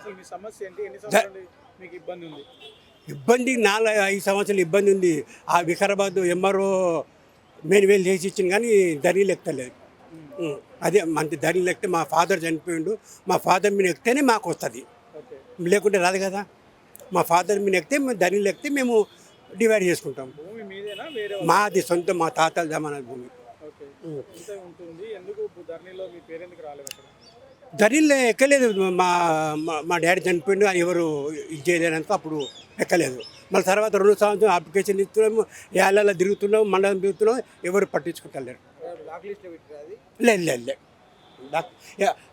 అసలు మీ సమస్య ఏంటి? ఎన్ని సంవత్సరాల నుండి మీకు ఇబ్బంది ఉంది? ఇబ్బంది నాలుగు ఐదు సంవత్సరాలు ఇబ్బంది ఉంది. ఆ వికారాబాద్ ఎంఆర్ఓ మేనువేలు చేసి ఇచ్చింది కానీ దరీలు ఎక్కలేదు ఉం. అదే మంచి దరీలు ఎక్కితే మా ఫాదర్ చనిపోయిండు. మా ఫాదర్ మీద ఎక్కితేనే మాకు వస్తుంది. లేకుంటే రాదు కదా. మా ఫాదర్ మీద ఎక్కితే మేము దరీలు ఎక్కితే మేము డివైడ్ చేసుకుంటాం. మాది సొంత మా తాతల జమాన భూమి. దరీలు ఎక్కలేదు మా మా- డాడీ చనిపోయిండు ఎవరు ఇది చేయలేనంత అప్పుడు ఎక్కలేదు. మళ్ళీ తర్వాత రెండు సంవత్సరం అప్లికేషన్ ఇస్తున్నాము ఏళ్ళ తిరుగుతున్నాం మండలం తిరుగుతున్నాం ఎవరు పట్టించుకుంటలేరు. లేదు లేదు లేదు.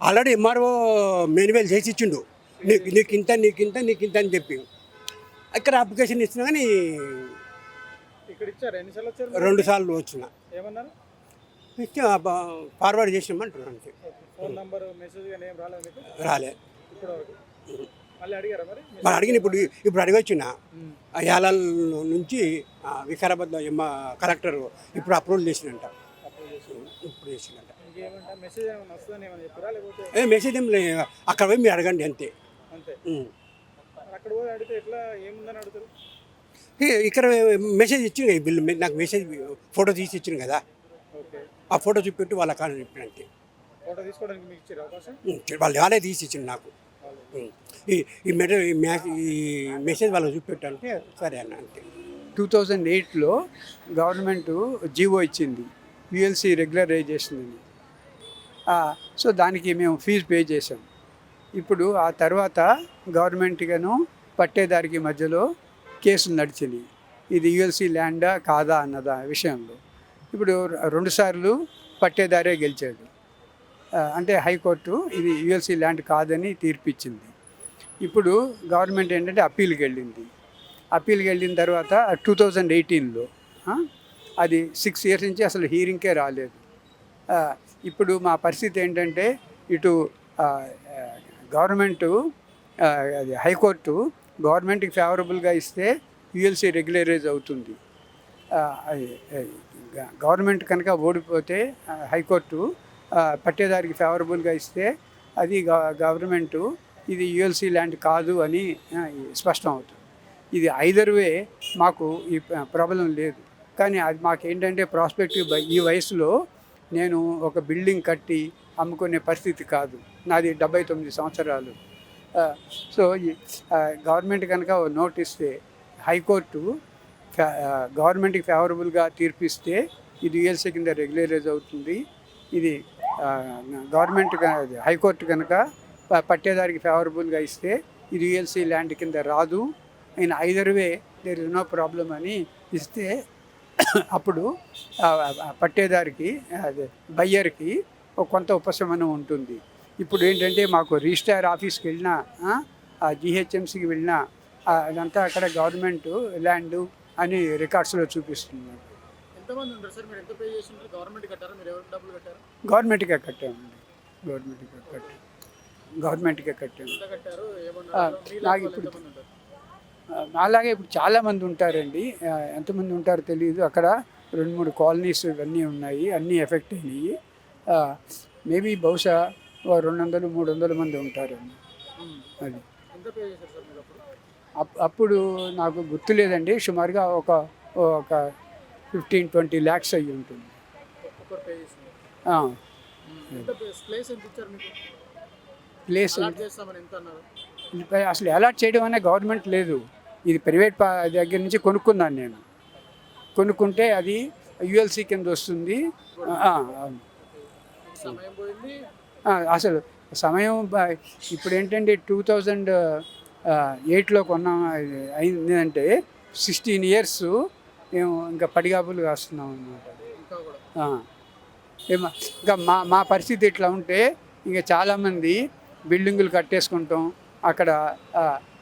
ఆల్రెడీ ఎంఆర్ఓ మెనువేల్ చేసి ఇచ్చిండు. నీకు నీకు ఇంత నీకు ఇంత నీకు ఇంత అని చెప్పి. ఇక్కడ అప్లికేషన్ ఇచ్చినా కానీ రెండు సార్లు వచ్చిన. ఫార్వర్డ్ చేసినామంటున్నాను అంతే. ఫోన్ నంబర్ మెసేజ్ కానీ ఏం రాలేదు మీకు? రాలే. ఇప్పుడు మళ్ళీ అడిగారా మరి? మరి అడిగిన ఇప్పుడు ఇప్పుడు అడిగొచ్చిన. ఉమ్. ఆ యాలాల్ నుంచి ఆ, వికారాబాద్లో ఎమ్మ కలెక్టర్ ఇప్పుడు అప్రూవల్ చేసినంట ఇప్పుడు చేసినంట ఏ మెసేజ్ ఏం లేదు. అక్కడ పోయి మీరు అడగండి అంతే. ఇక్కడ మెసేజ్ ఇచ్చింది బిల్లు. నాకు మెసేజ్ ఫోటో తీసి ఇచ్చింది కదా. ఓకే. ఆ ఫోటో చూపెట్టి వాళ్ళ కాడ చెప్పినంతే ఫోటో తీసుకోవడానికి మీకు ఇచ్చారు అవకాశం? ఉం. వాళ్ళు వాళ్ళే తీసి ఇచ్చింది నాకు. ఈ ఈ మెట ఈ మ్యా ఈ మెసేజ్ వాళ్ళకి చూపెట్టంటే సరే అన్న అంతే. టూ థౌజండ్ ఎయిట్లో గవర్నమెంట్ జీవో ఇచ్చింది. యుఎల్సి రెగ్యులరైజేషన్ అని ఆ, సో దానికి మేము ఫీజు పే చేసాం ఇప్పుడు ఆ తర్వాత గవర్నమెంట్గాను పట్టేదారికి మధ్యలో కేసులు నడిచింది ఇది యుఎల్సి ల్యాండా కాదా అన్నదా విషయంలో. ఇప్పుడు రెండుసార్లు పట్టేదారే గెలిచాడు. అంటే హైకోర్టు ఇది యుఎల్సి ల్యాండ్ కాదని తీర్పిచ్చింది. ఇప్పుడు గవర్నమెంట్ ఏంటంటే అప్పీల్కి వెళ్ళింది. అప్పీల్కి వెళ్ళిన తర్వాత టూ థౌజండ్ ఎయిటీన్లో అది సిక్స్ ఇయర్స్ నుంచి అసలు హీరింగ్కే రాలేదు. ఇప్పుడు మా పరిస్థితి ఏంటంటే ఇటు గవర్నమెంటు అది హైకోర్టు గవర్నమెంట్కి ఫేవరబుల్గా ఇస్తే యుఎల్సి రెగ్యులరైజ్ అవుతుంది. గవర్నమెంట్ కనుక ఓడిపోతే హైకోర్టు పట్టేదారికి ఫేవరబుల్గా ఇస్తే అది గ- గవర్నమెంటు ఇది యుఎల్సి ల్యాండ్ కాదు అని స్పష్టం అవుతుంది. ఇది ఐదర్ వే మాకు ఈ ప్రాబ్లం లేదు. కానీ అది మాకు ఏంటంటే ప్రాస్పెక్టివ్ ఈ వయసులో నేను ఒక బిల్డింగ్ కట్టి అమ్ముకునే పరిస్థితి కాదు. నాది డెబ్బై తొమ్మిది సంవత్సరాలు. సో గవర్నమెంట్ కనుక నోటిస్తే నోట్ ఇస్తే హైకోర్టు గవర్నమెంట్కి ఫేవరబుల్గా తీర్పిస్తే ఇది యుఎల్సీ కింద రెగ్యులరైజ్ అవుతుంది. ఇది గవర్నమెంట్ హైకోర్టు కనుక పట్టేదారికి ఫేవరబుల్గా ఇస్తే ఇది యుఎల్సీ ల్యాండ్ కింద రాదు. In either way there is no problem అని ఇస్తే అప్పుడు పట్టేదారికి అదే బయ్యర్కి కొంత ఉపశమనం ఉంటుంది. ఇప్పుడు ఏంటంటే మాకు రిజిస్టార్ ఆఫీస్కి వెళ్ళినా ఆ, జిహెచ్ఎంసీకి వెళ్ళినా అదంతా అక్కడ గవర్నమెంట్ ల్యాండ్ అని రికార్డ్స్లో చూపిస్తున్నారు ఎంతమంది ఉంటారు సార్? మీరు ఎంత పే చేసింటారు గవర్నమెంట్ కట్టారా? మీరు ఎవరికి డబ్బులు కట్టారు? గవర్నమెంట్కే కట్టామండి. గవర్నమెంట్కే కట్టాం. గవర్నమెంట్కే కట్టాము ఎంత కట్టారు? ఆ, ఏమన్నారు మీ నాకు ఇప్పుడు- ఎంతమంది ఉంటారు? ఆ, అలాగే ఇప్పుడు చాలామంది ఉంటారండి. ఆ, ఎంతమంది ఉంటారో తెలియదు అక్కడ రెండు మూడు కాలనీస్ ఇవన్నీ ఉన్నాయి. అన్నీ ఎఫెక్ట్ అయినాయి. మేబీ బహుశా ఓ రెండు వందలు మూడు వందల మంది ఉంటారండి. ఉమ్. అది. ఎంత పే చేశారు సార్ మీరు అప్పుడు? అప్- అప్పుడు నాకు గుర్తులేదండి. సుమారుగా ఒక ఒక ఫిఫ్టీన్ ట్వంటీ ల్యాక్స్ అయ్యి ఉంటుంది. ప్లేస్ అసలు అలాట్ చేయడం అనే గవర్నమెంట్ లేదు. ఇది ప్రైవేట్ దగ్గర నుంచి కొనుక్కున్నాను నేను. కొనుక్కుంటే అది యుఎల్సి కింద వస్తుంది. ఆ, అవును. సమయం పోయింది. ఆ, అసలు సమయం ఇప్పుడు ఏంటంటే టూ థౌజండ్ ఎయిట్లో కొన్నాం. అది అయింది అంటే సిక్స్టీన్ ఇయర్స్ మేము ఇంకా పడిగాపులు కాస్తున్నాం అనమాట ఇంకా కూడా. ఏమో ఇంకా మా మా పరిస్థితి ఇట్లా ఉంటే ఇంకా చాలామంది బిల్డింగులు కట్టేసుకుంటాం అక్కడ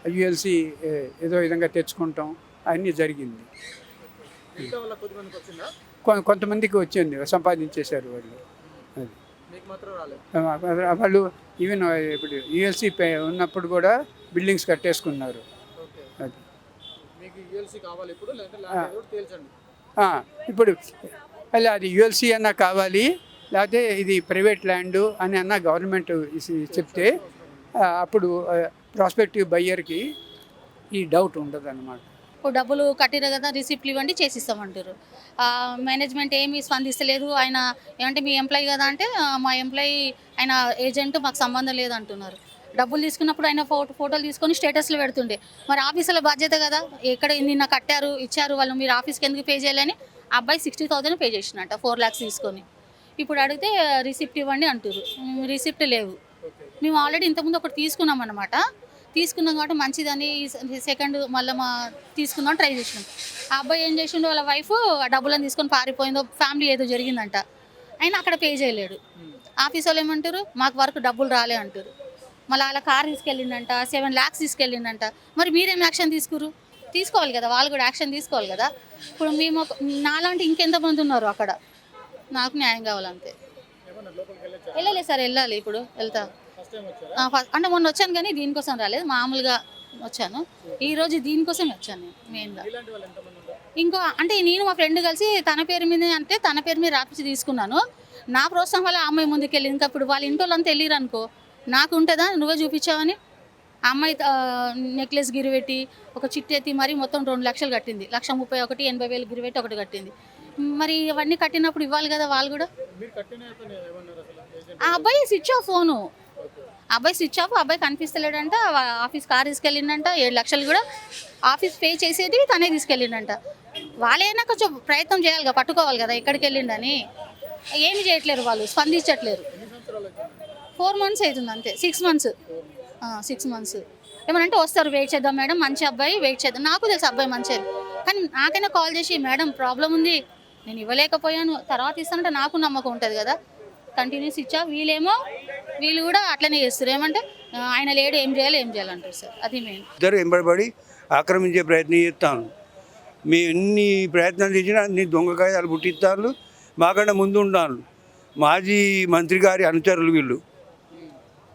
యుఎల్సి ఏదో విధంగా తెచ్చుకుంటాం అన్నీ జరిగింది. కొంతమందికి వచ్చింది సంపాదించేశారు వాళ్ళు. అది. వాళ్ళు ఈవెన్ ఇప్పుడు యుఎల్సి ఉన్నప్పుడు కూడా బిల్డింగ్స్ కట్టేసుకున్నారు. మీకు యుఎల్సీ కావాలి ఇప్పుడు లేదంటే తేల్చండి. ఇప్పుడు అది యుఎల్సి అన్నా కావాలి లేకపోతే ఇది ప్రైవేట్ ల్యాండ్ అని అన్న గవర్నమెంట్ ఇసి- చెప్తే అప్పుడు ప్రాస్పెక్టివ్ బయ్యర్కి ఈ డౌట్ ఉండదు అనమాట ఇప్పుడు డబ్బులు కట్టిరు కదా రిసిప్ట్లు ఇవ్వండి చేసిస్తామంటారు. ఆ, మేనేజ్మెంట్ ఏమీ స్పందిస్తలేదు ఆయన ఏమంటే మీ ఎంప్లాయీ కదా అంటే "ఆ, మా ఎంప్లాయీ ఆయన ఏజెంట్ మాకు సంబంధం లేదు అంటున్నారు డబ్బులు తీసుకున్నప్పుడు ఆయన ఫోటో ఫోటోలు తీసుకొని స్టేటస్లో పెడుతుండే. మరి ఆఫీసుల బాధ్యత కదా? ఎక్కడ నిన్న కట్టారు ఇచ్చారు వాళ్ళు మీరు ఆఫీస్కి ఎందుకు పే చేయాలని అబ్బాయి సిక్స్టీ థౌసండ్ పే చేసినట్ట ఫోర్ ల్యాక్స్ తీసుకొని. ఇప్పుడు అడిగితే రిసిప్ట్ ఇవ్వండి అంటారు రిసిప్ట్ లేవు. మేము ఆల్రెడీ ఇంతకుముందు ఒకటి తీసుకున్నాం అనమాట తీసుకున్నాం కాబట్టి మంచిదని సెకండ్ మళ్ళీ మా తీసుకుందాం ట్రై చేసినాం. ఆ అబ్బాయి ఏం చేసిండు వాళ్ళ వైఫ్ ఆ డబ్బులను తీసుకొని పారిపోయిందో ఫ్యామిలీ ఏదో జరిగిందంట. ఆయన అక్కడ పే చేయలేడు. ఆఫీస్ వాళ్ళు ఏమంటారు మాకు వరకు డబ్బులు రాలే అంటారు మళ్ళీ వాళ్ళ కార్ తీసుకెళ్ళిండంట సెవెన్ ల్యాక్స్ తీసుకెళ్ళిండంట మరి మీరేం యాక్షన్ తీసుకురు? తీసుకోవాలి కదా వాళ్ళు కూడా యాక్షన్ తీసుకోవాలి కదా. ఇప్పుడు మేము నాలాంటి ఇంకెంతమంది ఉన్నారు అక్కడ? నాకు న్యాయం కావాలంతే. ఏమన్నా వెళ్ళలేదు సార్ వెళ్ళాలి ఇప్పుడు వెళ్తా. ఫస్ట్ అంటే మొన్న వచ్చాను కానీ దీనికోసం రాలేదు మామూలుగా వచ్చాను. ఈరోజు దీనికోసం వచ్చాను మెయిన్గా ఇంకో అంటే నేను మా ఫ్రెండ్ కలిసి తన పేరు మీద అంటే తన పేరు మీద రాపించి తీసుకున్నాను. నా ప్రోత్సాహం వల్ల అమ్మాయి ముందుకు వెళ్ళింది ఇంకా ఇప్పుడు వాళ్ళ ఇంట్లో వాళ్ళంతా వెళ్ళిరనుకో నాకు ఉంటుందా నువ్వే చూపించావని? ఆ అమ్మాయి నెక్లెస్ గిరిపెట్టి ఒక చిట్టి ఎత్తి మరి మొత్తం రెండు లక్షలు కట్టింది. లక్ష ముప్పై ఒకటి ఎనభై వేలు గిరిపెట్టి ఒకటి కట్టింది. మరి ఇవన్నీ కట్టినప్పుడు ఇవ్వాలి కదా వాళ్ళు కూడా? ఆ అబ్బాయి స్విచ్ ఆఫ్ ఫోను ఆ అబ్బాయి స్విచ్ ఆఫ్ ఆ అబ్బాయి కనిపిస్తలేడంట ఆఫీస్ కార్ తీసుకెళ్ళిండంట ఏడు లక్షలు కూడా ఆఫీస్ పే చేసేది తనే తీసుకెళ్ళిండంట. వాళ్ళైనా కొంచెం ప్రయత్నం చేయాలి కదా పట్టుకోవాలి కదా ఎక్కడికి వెళ్ళిండని. ఏమి చేయట్లేరు వాళ్ళు స్పందించట్లేరు. ఫోర్ మంత్స్ అవుతుంది అంతే. Six months. Six months. ఏమనంటే వస్తారు వెయిట్ చేద్దాం మేడం మంచి అబ్బాయి వెయిట్ చేద్దాం. నాకు తెలుసు అబ్బాయి మంచి. కానీ నాకైనా కాల్ చేసి మేడం ప్రాబ్లం ఉంది నేను ఇవ్వలేకపోయాను తర్వాత ఇస్తానంటే నాకు నమ్మకం ఉంటుంది కదా. కంటిన్యూస్ ఇచ్చా వీళ్ళేమో వీళ్ళు కూడా అట్లనే చేస్తారు. ఏమంటే ఆయన లేడు ఏం చేయాలి ఏం చేయాలంటారు సార్. అది మెయిన్ ఇద్దరు ఎంబడబడి ఆక్రమించే ప్రయత్నం చేస్తాను. మేము ఎన్ని ప్రయత్నాలు చేసినా అన్ని దొంగకాయాలు పుట్టిస్తారు మాకన్నా ముందు ఉంటాను మాజీ మంత్రి గారి అనుచరులు వీళ్ళు.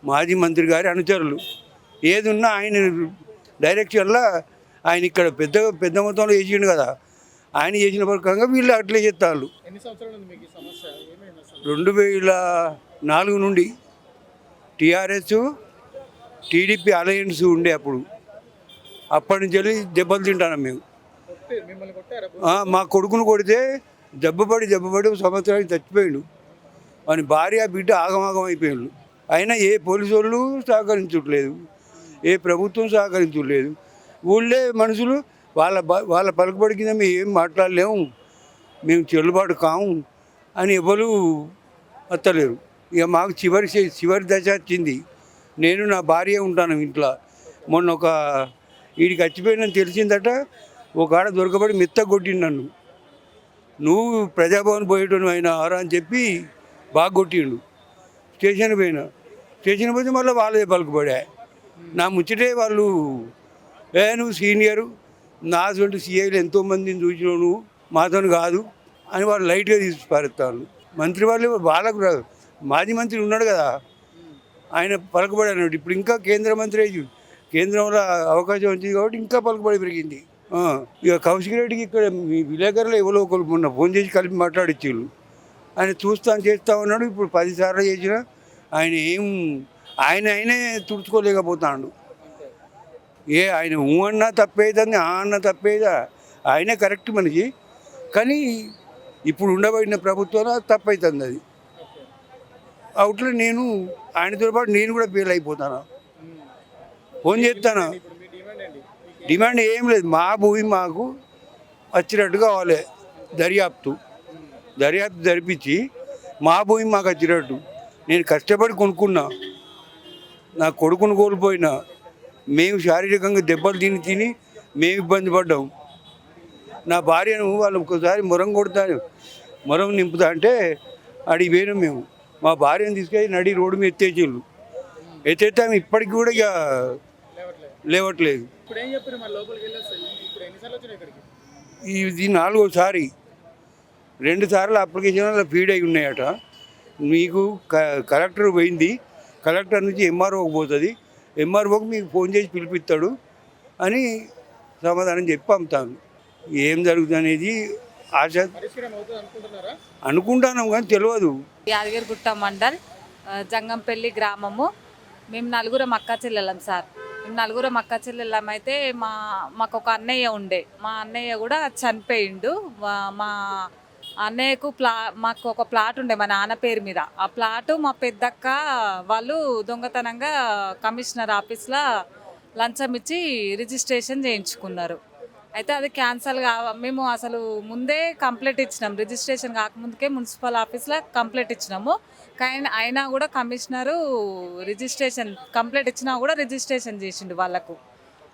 మాజీ మంత్రి గారి అనుచరులు. ఏది ఉన్నా ఆయన డైరెక్షన్లో ఆయన ఇక్కడ పెద్ద పెద్ద మొత్తంలో చేసిండు కదా. ఆయన చేసిన ప్రకారంగా వీళ్ళు అట్లే చేస్తారు రెండు వేల నాలుగు నుండి టీఆర్ఎస్ టీడీపీ అలయన్స్ ఉండే అప్పుడు. అప్పటి నుంచి వెళ్ళి దెబ్బలు తింటాను మేము. మా కొడుకును కొడితే దెబ్బపడి దెబ్బపడి సంవత్సరానికి చచ్చిపోయాడు. వాని భార్య బిడ్డ ఆగమాగం అయిపోయాడు. అయినా ఏ పోలీసు వాళ్ళు సహకరించట్లేదు. ఏ ప్రభుత్వం సహకరించట్లేదు. ఊళ్ళే మనుషులు వాళ్ళ బ- వాళ్ళ పలుకుబడి కింద మేము ఏం మాట్లాడలేము. మేము చెల్లుబాటు కాము అని ఎవరు అత్తలేరు. ఇక మాకు చివరి చివరి దశ వచ్చింది. నేను నా భార్య ఉంటాను ఇంట్లో. మొన్న ఒక వీడికి చచ్చిపోయినని తెలిసిందట ఒక ఆడ దొరకబడి మిత్త కొట్టిండు నన్ను. నువ్వు ప్రజాభవన్ పోయేటోను అయినా ఆరా అని చెప్పి బాగా కొట్టిండు. స్టేషన్ పోయినా. చేసిన పోతే మళ్ళీ వాళ్ళే పలుకుపడా నా ముచ్చటే వాళ్ళు ఏ నువ్వు సీనియరు నా అటువంటి సీఐలు ఎంతోమందిని చూసినావు నువ్వు మాతో కాదు అని వాళ్ళు లైట్గా తీసి పారేస్తారు మంత్రి వాళ్ళు వాళ్ళకు రాదు. మాజీ మంత్రి ఉన్నాడు కదా ఆయన పలుకుబడి ఇప్పుడు ఇంకా కేంద్ర మంత్రి అయ్యి కేంద్రంలో అవకాశం వచ్చింది కాబట్టి ఇంకా పలుకుబడి పెరిగింది. ఇక కౌశిక్ రెడ్డికి ఇక్కడ మీ విలేకరులు ఎవరో ఒకరు మొన్న ఫోన్ చేసి కలిపి మాట్లాడిచ్చారు ఆయన చూస్తాను చేస్తా ఉన్నాడు. ఇప్పుడు పదిసార్లు చేసిన ఆయన ఏం ఆయన ఆయనే తుడుచుకోలేకపోతాడు. ఏ ఆయన ఊ అన్నా తప్పేదని ఆ అన్నా తప్పేదా? ఆయనే కరెక్ట్ మనకి. కానీ ఇప్పుడు ఉండబడిన ప్రభుత్వంలో తప్పవుతుంది అది. అవుట్లో నేను ఆయనతో పాటు నేను కూడా ఫెయిల్ అయిపోతాను ఫోన్ చేస్తాను? డిమాండ్ ఏం లేదు. మా భూమి మాకు వచ్చినట్టు కావాలి. దర్యాప్తు. దర్యాప్తు జరిపించి మా భూమి మాకు వచ్చినట్టు. నేను కష్టపడి కొనుక్కున్నా నా కొడుకును కోల్పోయినా మేము శారీరకంగా దెబ్బలు తిని తిని మేము ఇబ్బంది పడ్డాం. నా భార్యను వాళ్ళు ఒకసారి మొరం కొడతాను మొరం నింపుతా అంటే అడిగి పోయినాం మేము. మా భార్యను తీసుకెళ్ళి నడి రోడ్డు మీద ఎత్తేసారు ఎత్తేస్తే ఆమె ఇప్పటికి కూడా ఇక లేవట్లేదు. ఇది నాలుగోసారి. రెండు సార్లు అప్లికేషన్లు ఫీడ్ అయి ఉన్నాయట. మీకు క- కలెక్టర్ పోయింది. కలెక్టర్ నుంచి ఎంఆర్ఓకి పోతుంది. ఎంఆర్ఓకి మీకు ఫోన్ చేసి పిలిపిస్తాడు అని సమాధానం చెప్పి పంపుతాను. ఏం జరుగుతుంది అనేది ఆశ. అనుకుంటాను కానీ తెలియదు. యాదగిరిగుట్ట మండల్ జంగంపల్లి గ్రామము. మేము నలుగురం అక్క చెల్లెళ్ళం సార్. మేము నలుగురం అక్క చెల్లెళ్ళం అయితే మా మాకు ఒక అన్నయ్య ఉండే. మా అన్నయ్య కూడా చనిపోయిండు. మా అన్నయ్యకు ప్లా మాకు ఒక ప్లాట్ ఉండే మా నాన్న పేరు మీద. ఆ ప్లాటు మా పెద్దక్క వాళ్ళు దొంగతనంగా కమిషనర్ ఆఫీస్లో లంచం ఇచ్చి రిజిస్ట్రేషన్ చేయించుకున్నారు. అయితే అది క్యాన్సల్ కా మేము అసలు ముందే కంప్లైంట్ ఇచ్చినాం. రిజిస్ట్రేషన్ కాకముందుకే మున్సిపల్ ఆఫీస్లో కంప్లైంట్ ఇచ్చినాము. కానీ అయినా కూడా కమిషనరు రిజిస్ట్రేషన్ కంప్లైంట్ ఇచ్చినా కూడా రిజిస్ట్రేషన్ చేసిండు వాళ్ళకు.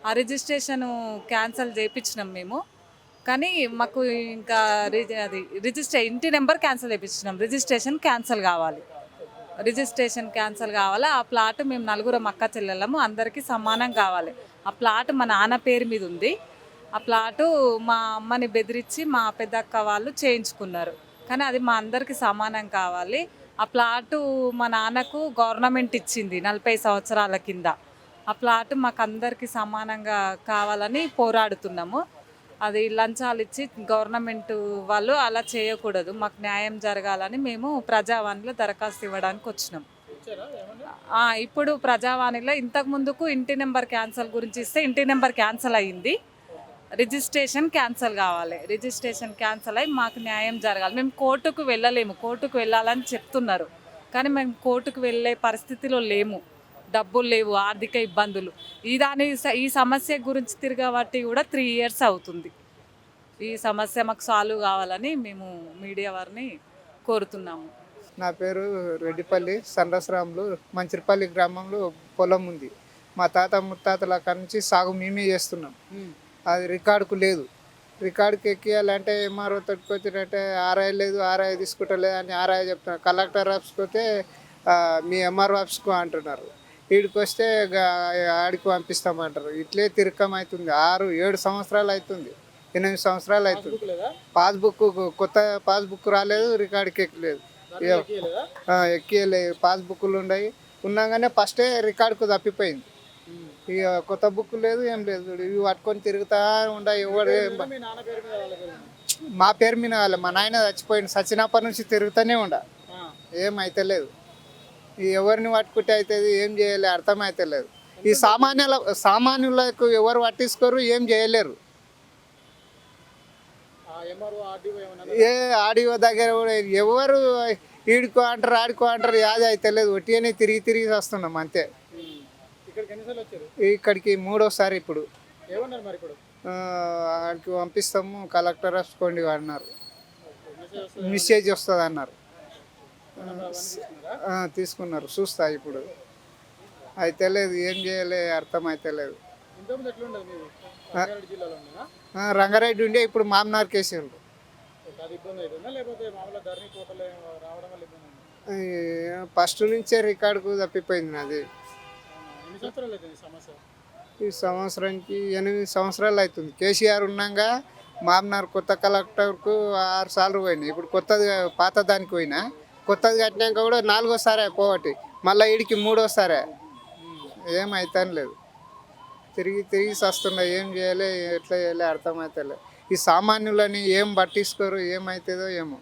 ఆ రిజిస్ట్రేషన్ క్యాన్సిల్ చేయించినాం మేము. కానీ మాకు ఇంకా రిజి- అది రిజిస్టర్ ఇంటి నెంబర్ క్యాన్సిల్ చేయించినాం రిజిస్ట్రేషన్ క్యాన్సిల్ కావాలి. రిజిస్ట్రేషన్ క్యాన్సిల్ కావాలి ఆ ప్లాట్ మేము నలుగురం అక్క చెల్లెళ్ళము అందరికీ సమానం కావాలి. ఆ ప్లాట్ మా నాన్న పేరు మీద ఉంది. ఆ ప్లాటు మా అమ్మని బెదిరించి మా పెద్దక్క వాళ్ళు చేయించుకున్నారు. కానీ అది మా అందరికీ సమానం కావాలి. ఆ ప్లాటు మా నాన్నకు గవర్నమెంట్ ఇచ్చింది నలభై సంవత్సరాల కింద. ఆ ప్లాట్ మాకు అందరికీ సమానంగా కావాలని పోరాడుతున్నాము. అది లంచాలు ఇచ్చి గవర్నమెంట్ వాళ్ళు అలా చేయకూడదు మాకు న్యాయం జరగాలని మేము ప్రజావాణిలో దరఖాస్తు ఇవ్వడానికి వచ్చినాం. ఇప్పుడు ప్రజావాణిలో ఇంతకు ముందుకు ఇంటి నెంబర్ క్యాన్సల్ గురించి ఇస్తే ఇంటి నెంబర్ క్యాన్సల్ అయ్యింది రిజిస్ట్రేషన్ క్యాన్సల్ కావాలి. రిజిస్ట్రేషన్ క్యాన్సల్ అయ్యి మాకు న్యాయం జరగాలి. మేము కోర్టుకు వెళ్ళలేము. కోర్టుకు వెళ్ళాలని చెప్తున్నారు. కానీ మేము కోర్టుకు వెళ్ళే పరిస్థితిలో లేము. డబ్బులు లేవు ఆర్థిక ఇబ్బందులు. ఈ దాని ఈ సమస్య గురించి తిరగబట్టి కూడా త్రీ ఇయర్స్ అవుతుంది. ఈ సమస్య మాకు సాల్వ్ కావాలని మేము మీడియా వారిని కోరుతున్నాము. నా పేరు రెడ్డిపల్లి సండసరాములు మంచిరిపల్లి గ్రామంలో పొలం ఉంది. మా తాత ముత్తాతల నుంచి సాగు మేమే చేస్తున్నాం. అది రికార్డుకు లేదు. రికార్డుకి ఎక్కియాలంటే ఎంఆర్ఓ తట్టుకొచ్చినట్టే ఆర్ఐ లేదు ఆర్ఐ తీసుకుంటలేదు అని ఆర్ఐ చెప్తున్నారు. కలెక్టర్ ఆఫీస్కి పోతే మీ ఎంఆర్ఓ ఆఫీస్కు అంటున్నారు. వీడికి వస్తే ఆడికి పంపిస్తామంటారు. ఇట్లే తిరకం అవుతుంది ఆరు ఏడు సంవత్సరాలు అవుతుంది ఎనిమిది సంవత్సరాలు అవుతుంది బుక్ లేదా? పాస్బుక్ కొత్త పాస్బుక్ రాలేదు రికార్డుకి ఎక్కలేదు. ఎక్కియలే. పాస్బుక్లు ఉన్నాయి. ఉన్నాగానే ఫస్టే రికార్డుకు తప్పిపోయింది. ఇక కొత్త బుక్ లేదు ఏం లేదు ఇవి పట్టుకొని తిరుగుతా ఉండ ఎవడు ఏం బ- మీ పేరు మీద వాళ్ళ? మా నాయన చచ్చిపోయింది సచ్చినప్పటి నుంచి తిరుగుతూనే ఉండ. ఆ. ఏం అయితలేదు. ఈ ఎవరిని పట్టుకుంటే అవుతుంది ఏం చేయలే అర్థం అవుతలేదు ఈ సామాన్యుల సామాన్యులకు ఎవరు పట్టించుకోరు ఏం చేయలేరు. ఏ ఆడియో దగ్గర కూడా ఎవరు ఈడుకో అంటారు ఆడుకో అంటారు యాది అయితలేదు. ఒట్టిగానే తిరిగి తిరిగి వస్తున్నాం అంతే. ఇక్కడికి మూడోసారి ఇప్పుడు. ఆడికి పంపిస్తాము కలెక్టర్ రాసుకోండి అన్నారు. మెసేజ్ వస్తుంది అన్నారు. తీసుకున్నారా. చూస్తా ఇప్పుడు. అయితే లేదు ఏం చేయలే అర్థం అయితే లేదు రంగారెడ్డి ఉండే ఇప్పుడు మామనార్ ఉందా? ఫస్ట్ నుంచే రికార్డుకు తప్పిపోయింది నాది. ఈ సంవత్సరానికి ఎనిమిది సంవత్సరాలు అవుతుంది. కేసీఆర్ ఉన్నాగా మామనార్ కొత్త కలెక్టర్కు ఆరు సార్లు పోయినాయి ఇప్పుడు కొత్తది పాత దానికి పోయినా. కొత్తది కట్టినాక కూడా నాలుగోసారే పోవటి. మళ్ళీ ఇడికి మూడోసారే. ఏమైతే లేదు తిరిగి తిరిగి వస్తున్నా ఏం చేయాలి ఎట్లా చేయాలి అర్థమవుతలే ఈ సామాన్యులని ఏం పట్టించుకోరు ఏమవుతుందో ఏమో.